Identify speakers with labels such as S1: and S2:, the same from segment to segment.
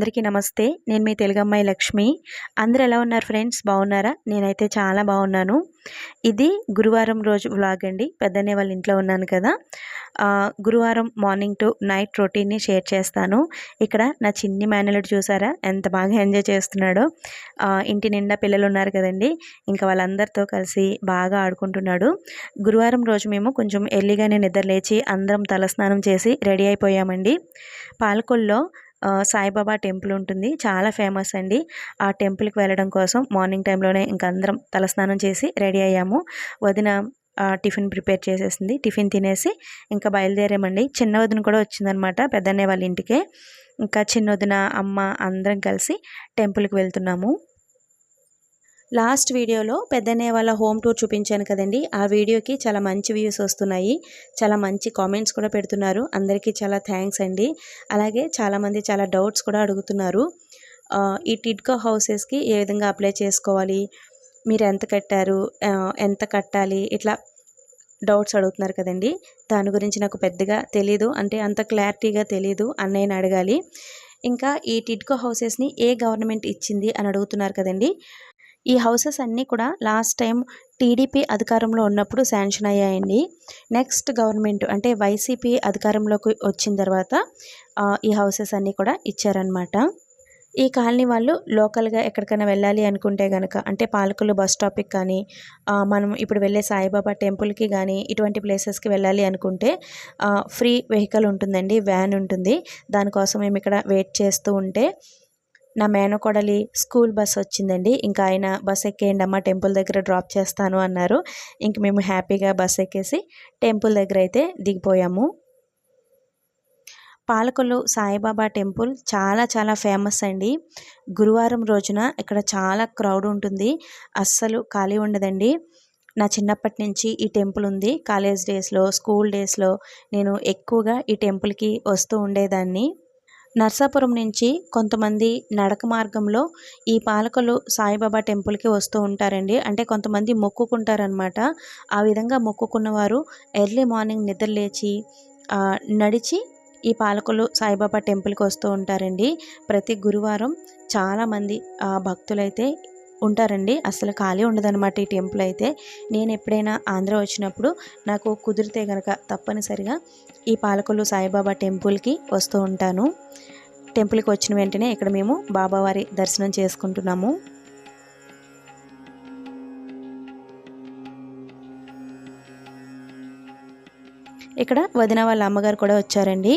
S1: అందరికీ నమస్తే. నేను మీ తెలుగమ్మాయి లక్ష్మి. అందరు ఎలా ఉన్నారు ఫ్రెండ్స్? బాగున్నారా? నేనైతే చాలా బాగున్నాను. ఇది గురువారం రోజు వ్లాగ్ అండి. పెద్దనే వాళ్ళ ఇంట్లో ఉన్నాను కదా. గురువారం మార్నింగ్ టు నైట్ రొటీన్ని షేర్ చేస్తాను. ఇక్కడ నా చిన్ని మేనలుడు చూసారా? ఎంత బాగా ఎంజాయ్ చేస్తున్నాడో. ఇంటి నిండా పిల్లలు ఉన్నారు కదండి. ఇంకా వాళ్ళందరితో కలిసి బాగా ఆడుకుంటున్నాడు. గురువారం రోజు మేము కొంచెం ఎర్లీగానే నిద్ర లేచి అందరం తలస్నానం చేసి రెడీ అయిపోయామండి. పాలకొల్లో సాయిబాబా టెంపుల్ ఉంటుంది. చాలా ఫేమస్ అండి. ఆ టెంపుల్కి వెళ్ళడం కోసం మార్నింగ్ టైంలోనే ఇంక అందరం తలస్నానం చేసి రెడీ అయ్యాము. వదిన ఆ, టిఫిన్ ప్రిపేర్ చేసేసింది. టిఫిన్ తినేసి ఇంకా బయలుదేరామండి. చిన్న వదిన కూడా వచ్చిందనమాట పెద్దన్నయ్య వాళ్ళ ఇంటికే. ఇంకా చిన్న వదిన అమ్మ అందరం కలిసి టెంపుల్కి వెళ్తున్నాము. లాస్ట్ వీడియోలో పెద్దన్నయ్య వాళ్ళ హోమ్ టూర్ చూపించాను కదండి. ఆ వీడియోకి చాలా మంచి వ్యూస్ వస్తున్నాయి. చాలా మంచి కామెంట్స్ కూడా పెడుతున్నారు. అందరికీ చాలా థ్యాంక్స్ అండి. అలాగే చాలామంది చాలా డౌట్స్ కూడా అడుగుతున్నారు. ఈ టిడ్కో హౌసెస్కి ఏ విధంగా అప్లై చేసుకోవాలి? మీరు ఎంత కట్టారు? ఎంత కట్టాలి? ఇట్లా డౌట్స్ అడుగుతున్నారు కదండి. దాని గురించి నాకు పెద్దగా తెలీదు. అంటే అంత క్లారిటీగా తెలీదు. అన్నయ్యని అడగాలి. ఇంకా ఈ టిడ్కో హౌసెస్ని ఏ గవర్నమెంట్ ఇచ్చింది అని అడుగుతున్నారు కదండి. ఈ హౌసెస్ అన్నీ కూడా లాస్ట్ టైం టీడీపీ అధికారంలో ఉన్నప్పుడు శాంక్షన్ అయ్యాయండి. నెక్స్ట్ గవర్నమెంట్ అంటే వైసీపీ అధికారంలోకి వచ్చిన తర్వాత ఈ హౌసెస్ అన్నీ కూడా ఇచ్చారనమాట ఈ కాలనీ వాళ్ళు లోకల్గా ఎక్కడికైనా వెళ్ళాలి అనుకుంటే కనుక అంటే పాలకులు బస్ స్టాప్కి కానీ మనం ఇప్పుడు వెళ్ళే సాయిబాబా టెంపుల్కి కానీ ఇటువంటి ప్లేసెస్కి వెళ్ళాలి అనుకుంటే ఫ్రీ వెహికల్ ఉంటుందండి వ్యాన్ ఉంటుంది. దానికోసం మేము ఇక్కడ వెయిట్ చేస్తూ ఉంటే నా మేనకోడలి స్కూల్ బస్ వచ్చిందండి. ఇంకా ఆయన బస్ ఎక్కేయండి అమ్మ టెంపుల్ దగ్గర డ్రాప్ చేస్తాను అన్నారు. ఇంక మేము హ్యాపీగా బస్ ఎక్కేసి టెంపుల్ దగ్గర అయితే దిగిపోయాము. పాలకొల్లు సాయిబాబా టెంపుల్ చాలా చాలా ఫేమస్ అండి. గురువారం రోజున ఇక్కడ చాలా క్రౌడ్ ఉంటుంది. అస్సలు ఖాళీ ఉండదండి. నా చిన్నప్పటి నుంచి ఈ టెంపుల్ ఉంది. కాలేజ్ డేస్లో స్కూల్ డేస్లో నేను ఎక్కువగా ఈ టెంపుల్కి వస్తూ ఉండేదాన్ని. నర్సాపురం నుంచి కొంతమంది నడక మార్గంలో ఈ పాలకులు సాయిబాబా టెంపుల్కి వస్తూ ఉంటారండి. అంటే కొంతమంది మొక్కుకుంటారనమాట ఆ విధంగా మొక్కుకున్న వారు ఎర్లీ మార్నింగ్ నిద్ర లేచి నడిచి ఈ పాలకులు సాయిబాబా టెంపుల్కి వస్తూ ఉంటారండి. ప్రతి గురువారం చాలామంది భక్తులైతే ఉంటారండి. అసలు ఖాళీ ఉండదన్నమాట ఈ టెంపుల్ అయితే. నేను ఎప్పుడైనా ఆంధ్ర వచ్చినప్పుడు నాకు కుదిరితే కనుక తప్పనిసరిగా ఈ పాలకొల్లు సాయిబాబా టెంపుల్కి వస్తూ ఉంటాను. టెంపుల్కి వచ్చిన వెంటనే ఇక్కడ మేము బాబావారి దర్శనం చేసుకుంటున్నాము. ఇక్కడ వదిన వాళ్ళ అమ్మగారు కూడా వచ్చారండి.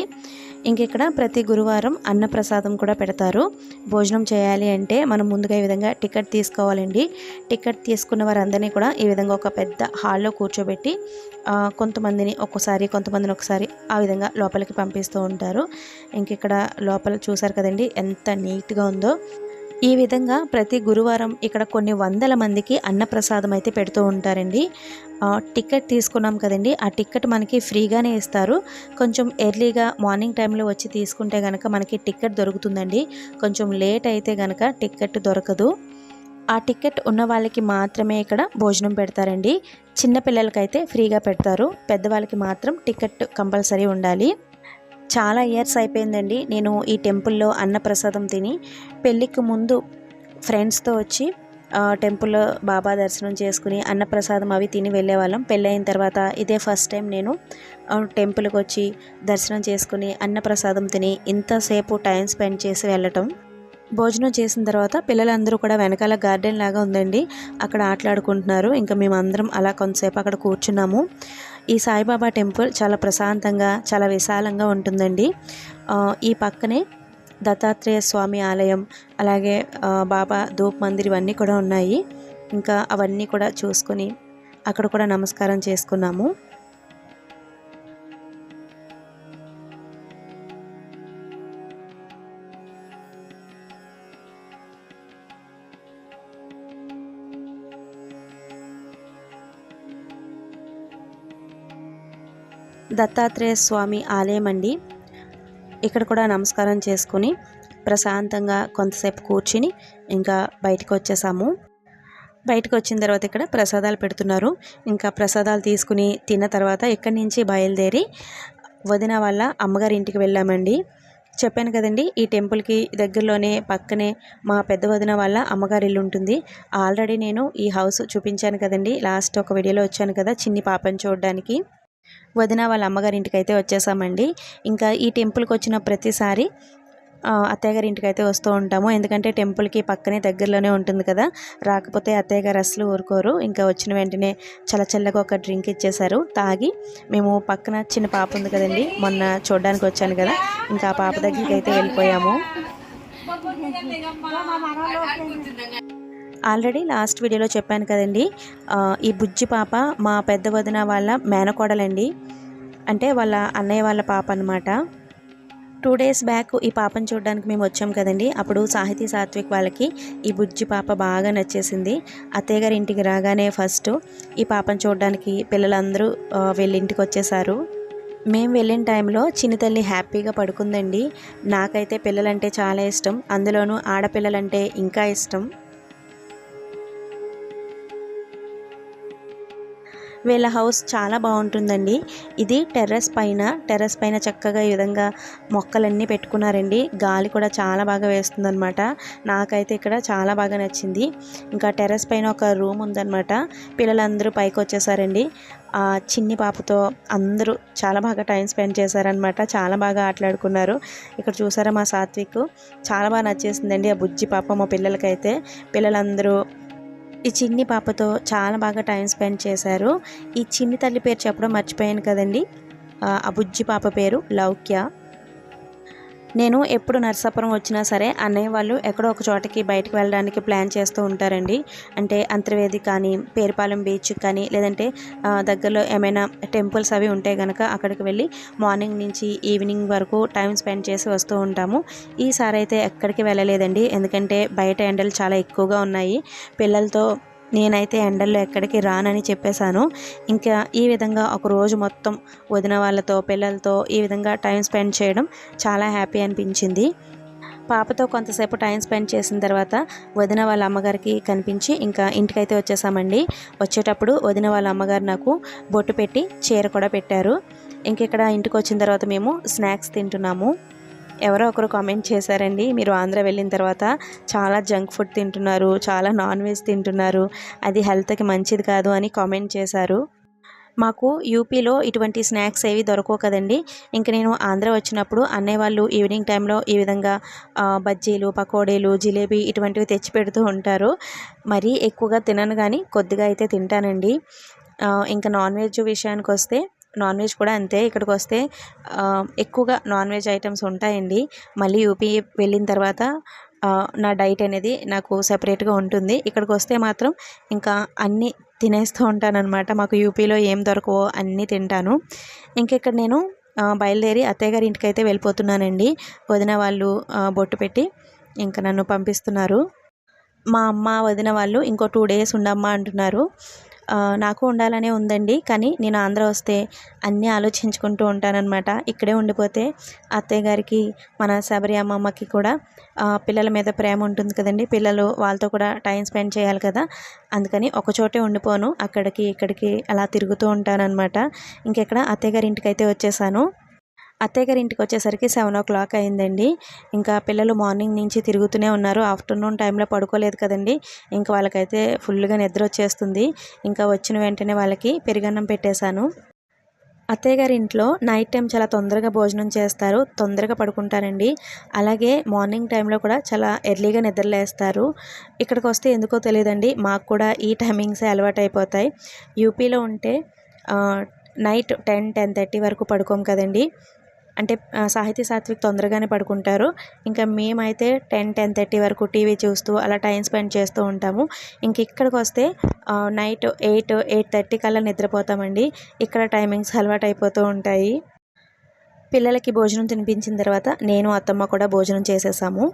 S1: ఇక్కడ ప్రతి గురువారం అన్నప్రసాదం కూడా పెడతారు. భోజనం చేయాలి అంటే మనం ముందుగా ఈ విధంగా టికెట్ తీసుకోవాలండి. టికెట్ తీసుకున్న వారందరినీ కూడా ఈ విధంగా ఒక పెద్ద హాల్లో కూర్చోబెట్టి కొంతమందిని ఒక్కసారి కొంతమందిని ఒకసారి ఆ విధంగా లోపలికి పంపిస్తూ ఉంటారు. ఇంక ఇక్కడ లోపల చూసారు కదండి ఎంత నీట్గా ఉందో. ఈ విధంగా ప్రతి గురువారం ఇక్కడ కొన్ని వందల మందికి అన్నప్రసాదం అయితే పెడుతూ ఉంటారండి. టికెట్ తీసుకున్నాం కదండి. ఆ టికెట్ మనకి ఫ్రీగానే ఇస్తారు. కొంచెం ఎర్లీగా మార్నింగ్ టైంలో వచ్చి తీసుకుంటే కనుక మనకి టికెట్ దొరుకుతుందండి. కొంచెం లేట్ అయితే కనుక టికెట్ దొరకదు. ఆ టికెట్ ఉన్న వాళ్ళకి మాత్రమే ఇక్కడ భోజనం పెడతారండి. చిన్నపిల్లలకైతే ఫ్రీగా పెడతారు. పెద్దవాళ్ళకి మాత్రం టికెట్ కంపల్సరీ ఉండాలి. చాలా ఇయర్స్ అయిపోయిందండి. నేను ఈ టెంపుల్లో అన్నప్రసాదం తిని పెళ్ళికి ముందు ఫ్రెండ్స్తో వచ్చి ఆ, టెంపుల్లో బాబా దర్శనం చేసుకుని అన్నప్రసాదం అవి తిని వెళ్ళేవాళ్ళం. పెళ్ళైన తర్వాత ఇదే ఫస్ట్ టైం నేను టెంపుల్కి వచ్చి దర్శనం చేసుకుని అన్నప్రసాదం తిని ఇంతసేపు టైం స్పెండ్ చేసి వెళ్ళటం. భోజనం చేసిన తర్వాత పిల్లలందరూ కూడా వెనకాల గార్డెన్ లాగా ఉందండి. అక్కడ ఆటలాడుకుంటున్నారు. ఇంకా మేము అందరం అలా కొంతసేపు అక్కడ కూర్చున్నాము. ఈ సాయిబాబా టెంపుల్ చాలా ప్రశాంతంగా చాలా విశాలంగా ఉంటుందండి. ఈ పక్కనే దత్తాత్రేయ స్వామి ఆలయం అలాగే బాబా ధూప్ మందిర్ ఇవన్నీ కూడా ఉన్నాయి. ఇంకా అవన్నీ కూడా చూసుకొని అక్కడ కూడా నమస్కారం చేసుకున్నాము. దత్తాత్రేయ స్వామి ఆలయం అండి. ఇక్కడ కూడా నమస్కారం చేసుకుని ప్రశాంతంగా కొంతసేపు కూర్చుని ఇంకా బయటకు వచ్చేసాము. బయటకు వచ్చిన తర్వాత ఇక్కడ ప్రసాదాలు పెడుతున్నారు. ఇంకా ప్రసాదాలు తీసుకుని తిన్న తర్వాత ఇక్కడి నుంచి బయలుదేరి వదిన వాళ్ళ అమ్మగారి ఇంటికి వెళ్ళామండి. చెప్పాను కదండి ఈ టెంపుల్కి దగ్గరలోనే పక్కనే మా పెద్ద వదిన వాళ్ళ అమ్మగారి ఇల్లు ఉంటుంది. ఆల్రెడీ నేను ఈ హౌస్ చూపించాను కదండి లాస్ట్ ఒక వీడియోలో వచ్చాను కదా చిన్ని పాపని చూడడానికి. వదిన వాళ్ళ అమ్మగారి ఇంటికి అయితే వచ్చేసామండి. ఇంకా ఈ టెంపుల్కి వచ్చిన ప్రతిసారి ఆ, అత్తయ్య గారి ఇంటికి అయితే వస్తూ ఉంటాము. ఎందుకంటే టెంపుల్కి పక్కనే దగ్గరలోనే ఉంటుంది కదా. రాకపోతే అత్తయ్య గారు అసలు ఊరుకోరు. ఇంకా వచ్చిన వెంటనే చల్ల చల్లగా ఒక డ్రింక్ ఇచ్చేశారు. తాగి మేము పక్కన చిన్న పాప ఉంది కదండి. మొన్న చూడడానికి వచ్చాను కదా. ఇంకా ఆ పాప దగ్గరికి అయితే వెళ్ళిపోయాము ఆల్రెడీ లాస్ట్ వీడియోలో చెప్పాను కదండి ఈ బుజ్జి పాప మా పెద్ద వదిన వాళ్ళ మేనకోడలండి. అంటే వాళ్ళ అన్నయ్య వాళ్ళ పాప అనమాట టూ డేస్ బ్యాక్ ఈ పాపను చూడడానికి మేము వచ్చాం కదండి. అప్పుడు సాహితీ సాత్విక్ వాళ్ళకి ఈ బుజ్జి పాప బాగా నచ్చేసింది. అత్తయ్య గారి ఇంటికి రాగానే ఫస్ట్ ఈ పాపను చూడడానికి పిల్లలందరూ వీళ్ళ ఇంటికి వచ్చేసారు. మేము వెళ్ళిన టైంలో చిన్నతల్లి హ్యాపీగా పడుకుందండి. నాకైతే పిల్లలంటే చాలా ఇష్టం. అందులోనూ ఆడపిల్లలంటే ఇంకా ఇష్టం. వీళ్ళ హౌస్ చాలా బాగుంటుందండి. ఇది టెర్రస్ పైన టెర్రస్ పైన చక్కగా ఈ విధంగా మొక్కలన్నీ పెట్టుకున్నారండి. గాలి కూడా చాలా బాగా వేస్తుందన్నమాట. నాకైతే ఇక్కడ చాలా బాగా నచ్చింది. ఇంకా టెర్రస్ పైన ఒక రూమ్ ఉందన్నమాట. పిల్లలందరూ పైకి వచ్చేసారండి ఆ చిన్ని పాపతో అందరూ చాలా బాగా టైం స్పెండ్ చేశారనమాట చాలా బాగా ఆటలాడుకున్నారు. ఇక్కడ చూసారా మా సాత్విక్? చాలా బాగా నచ్చేసిందండి ఆ బుజ్జి పాప మా పిల్లలకైతే. పిల్లలందరూ ఈ చిన్ని పాపతో చాలా బాగా టైం స్పెండ్ చేశారు. ఈ చిన్ని తల్లి పేరు చెప్పడం మర్చిపోయాను కదండి. ఆ ఆ బుజ్జి పాప పేరు లౌక్య. నేను ఎప్పుడు నర్సాపురం వచ్చినా సరే అన్నయ్య వాళ్ళు ఎక్కడో ఒక చోటకి బయటకు వెళ్ళడానికి ప్లాన్ చేస్తూ ఉంటారండి. అంటే అంతర్వేది కానీ పేరుపాలెం బీచ్ కానీ లేదంటే దగ్గరలో ఏమైనా టెంపుల్స్ అవి ఉంటే కనుక అక్కడికి వెళ్ళి మార్నింగ్ నుంచి ఈవినింగ్ వరకు టైం స్పెండ్ చేసి వస్తూ ఉంటాము. ఈసారి అయితే ఎక్కడికి వెళ్ళలేదండి. ఎందుకంటే బయట ఎండలు చాలా ఎక్కువగా ఉన్నాయి. పిల్లలతో నేనైతే ఎండల్లో ఎక్కడికి రానని చెప్పేశాను. ఇంకా ఈ విధంగా ఒక రోజు మొత్తం వదిన వాళ్ళతో పిల్లలతో ఈ విధంగా టైం స్పెండ్ చేయడం చాలా హ్యాపీ అనిపించింది. పాపతో కొంతసేపు టైం స్పెండ్ చేసిన తర్వాత వదిన వాళ్ళ అమ్మగారికి కనిపించి ఇంకా ఇంటికైతే వచ్చేసామండి. వచ్చేటప్పుడు వదిన వాళ్ళ అమ్మగారు నాకు బొట్టు పెట్టి చీర కూడా పెట్టారు. ఇంక ఇక్కడ ఇంటికి వచ్చిన తర్వాత మేము స్నాక్స్ తింటున్నాము. ఎవరో ఒకరు కామెంట్ చేశారండి. మీరు ఆంధ్ర వెళ్ళిన తర్వాత చాలా జంక్ ఫుడ్ తింటున్నారు చాలా నాన్ వెజ్ తింటున్నారు అది హెల్త్కి మంచిది కాదు అని కామెంట్ చేశారు. మాకు యూపీలో ఇటువంటి స్నాక్స్ ఏవి దొరకవు కదండి. ఇంక నేను ఆంధ్ర వచ్చినప్పుడు అన్నయ్య వాళ్ళు ఈవినింగ్ టైంలో ఈ విధంగా బజ్జీలు పకోడీలు జిలేబీ ఇటువంటివి తెచ్చి పెడుతూ ఉంటారు. మరీ ఎక్కువగా తినను కానీ కొద్దిగా అయితే తింటానండి. ఇంకా నాన్ వెజ్ విషయానికి వస్తే నాన్ వెజ్ కూడా అంతే. ఇక్కడికి వస్తే ఎక్కువగా నాన్ వెజ్ ఐటమ్స్ ఉంటాయండి. మళ్ళీ యూపీ వెళ్ళిన తర్వాత నా డైట్ అనేది నాకు సపరేట్గా ఉంటుంది. ఇక్కడికి వస్తే మాత్రం ఇంకా అన్నీ తినేస్తూ ఉంటానన్నమాట. మాకు యూపీలో ఏం దొరకవో అన్నీ తింటాను. ఇంకా ఇక్కడ నేను బయలుదేరి అత్తయ్య గారి ఇంటికి అయితే వెళ్ళిపోతున్నానండి. వదిన వాళ్ళు బొట్టు పెట్టి ఇంకా నన్ను పంపిస్తున్నారు. మా అమ్మ వదిన వాళ్ళు ఇంకో టూ డేస్ ఉండమ్మా అంటున్నారు. నాకు ఉండాలనే ఉందండి. కానీ నేను ఆంధ్ర వస్తే అన్నీ ఆలోచించుకుంటూ ఉంటానన్నమాట. ఇక్కడే ఉండిపోతే అత్తయ్య గారికి మన శబరి అమ్మమ్మకి కూడా పిల్లల మీద ప్రేమ ఉంటుంది కదండి. పిల్లలు వాళ్ళతో కూడా టైం స్పెండ్ చేయాలి కదా. అందుకని ఒక చోటే ఉండిపోను. అక్కడికి ఇక్కడికి అలా తిరుగుతూ ఉంటానన్నమాట. ఇంకెక్కడ అత్తయ్య గారి ఇంటికి అయితే వచ్చేసాను. అత్తయ్య గారి ఇంటికి వచ్చేసరికి సెవెన్ ఓ క్లాక్ అయిందండి. ఇంకా పిల్లలు మార్నింగ్ నుంచి తిరుగుతూనే ఉన్నారు. ఆఫ్టర్నూన్ టైంలో పడుకోలేదు కదండి. ఇంకా వాళ్ళకైతే ఫుల్గా నిద్ర వచ్చేస్తుంది. ఇంకా వచ్చిన వెంటనే వాళ్ళకి పెరుగన్నం పెట్టేశాను. అత్తయ్య గారి ఇంట్లో నైట్ టైం చాలా తొందరగా భోజనం చేస్తారు. తొందరగా పడుకుంటారండి. అలాగే మార్నింగ్ టైంలో కూడా చాలా ఎర్లీగా నిద్రలేస్తారు ఇక్కడికి వస్తే ఎందుకో తెలియదండి. మాకు కూడా ఈ టైమింగ్సే అలవాటు అయిపోతాయి యూపీలో ఉంటే నైట్ టెన్ టెన్ థర్టీ వరకు పడుకోం కదండి. అంటే సాహిత్య సాహితీ సాత్విక్ తొందరగానే పడుకుంటారు. ఇంకా మేమైతే టెన్ టెన్ థర్టీ వరకు టీవీ చూస్తూ అలా టైం స్పెండ్ చేస్తూ ఉంటాము. ఇంక ఇక్కడికి వస్తే నైట్ ఎయిట్ ఎయిట్ థర్టీ కల్లా నిద్రపోతామండి. ఇక్కడ టైమింగ్స్ అలవాటు అయిపోతూ ఉంటాయి. పిల్లలకి భోజనం తినిపించిన తర్వాత నేను అత్తమ్మ కూడా భోజనం చేసేసాము.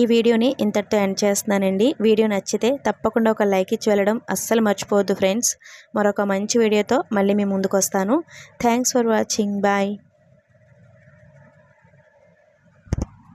S1: ఈ వీడియోని ఇంతటితో ఎండ్ చేస్తున్నానండి. వీడియో నచ్చితే తప్పకుండా ఒక లైక్ ఇచ్చి వెళ్ళడం అస్సలు మర్చిపోవద్దు ఫ్రెండ్స్. మరొక మంచి వీడియోతో మళ్ళీ మీ ముందుకు వస్తాను థ్యాంక్స్ ఫర్ వాచింగ్. బాయ్.